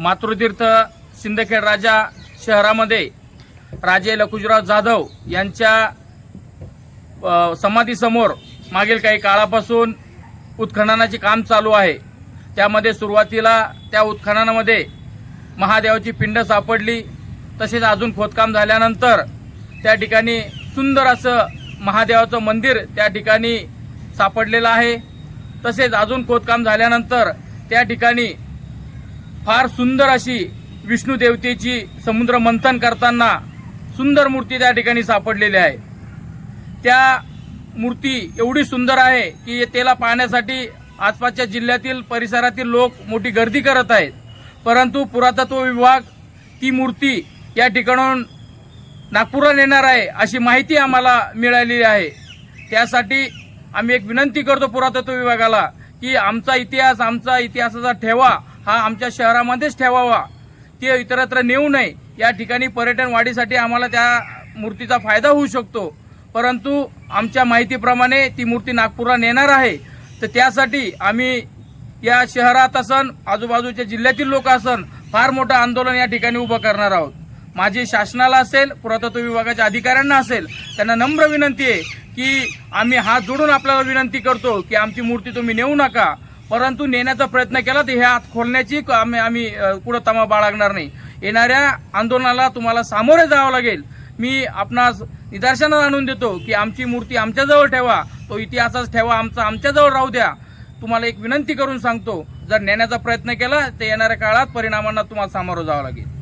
मातृतीर्थ सिंदखेड राजा शहरामध्ये राजे लखुजराव जाधव यांच्या समाधीसमोर मागील काही काळापासून उत्खननाचे काम चालू आहे. त्यामध्ये सुरुवातीला त्या उत्खननामध्ये महादेवाची पिंड सापडली. तसेच अजून खोदकाम झाल्यानंतर त्या ठिकाणी सुंदर असं महादेवाचं मंदिर त्या ठिकाणी सापडलेलं आहे. तसेच अजून खोदकाम झाल्यानंतर त्या ठिकाणी फार सुंदर अशी विष्णू देवतेची समुद्र मंथन करताना सुंदर मूर्ती त्या ठिकाणी सापडलेली आहे. त्या मूर्ती एवढी सुंदर आहे की त्याला पाहण्यासाठी आसपासच्या जिल्ह्यातील परिसरातील लोक मोठी गर्दी करत आहेत. परंतु पुरातत्व विभाग ती मूर्ती या ठिकाणाहून नागपूरला नेणार आहे अशी माहिती आम्हाला मिळालेली आहे. त्यासाठी आम्ही एक विनंती करतो पुरातत्व विभागाला की आमचा इतिहास आमचा इतिहासाचा ठेवा हा आमच्या शहरामध्येच ठेवावा. ते इतरत्र नेऊ नये. या ठिकाणी पर्यटन वाढीसाठी आम्हाला त्या मूर्तीचा फायदा होऊ शकतो. परंतु आमच्या माहितीप्रमाणे ती मूर्ती नागपूरला नेणार आहे. तर त्यासाठी आम्ही या शहरात असन आजूबाजूच्या जिल्ह्यातील लोक असन फार मोठं आंदोलन या ठिकाणी उभं करणार आहोत. माझी शासनाला असेल पुरातत्व विभागाच्या अधिकाऱ्यांना असेल त्यांना नम्र विनंती आहे की आम्ही हात जोडून आपल्याला विनंती करतो की आमची मूर्ती तुम्ही नेऊ नका. परंतु नेण्याचा प्रयत्न केला तर हे हात खोलण्याची आम्ही आम्ही कुठं तमा बाळगणार नाही. येणाऱ्या आंदोलनाला तुम्हाला सामोरे जावं लागेल. मी आपणास निदर्शनात आणून देतो की आमची मूर्ती आमच्याजवळ ठेवा. तो इतिहासच ठेवा आमचा आमच्याजवळ राहू द्या. तुम्हाला एक विनंती करून सांगतो जर नेण्याचा प्रयत्न केला तर येणाऱ्या काळात परिणामांना तुम्हाला सामोरं जावं लागेल.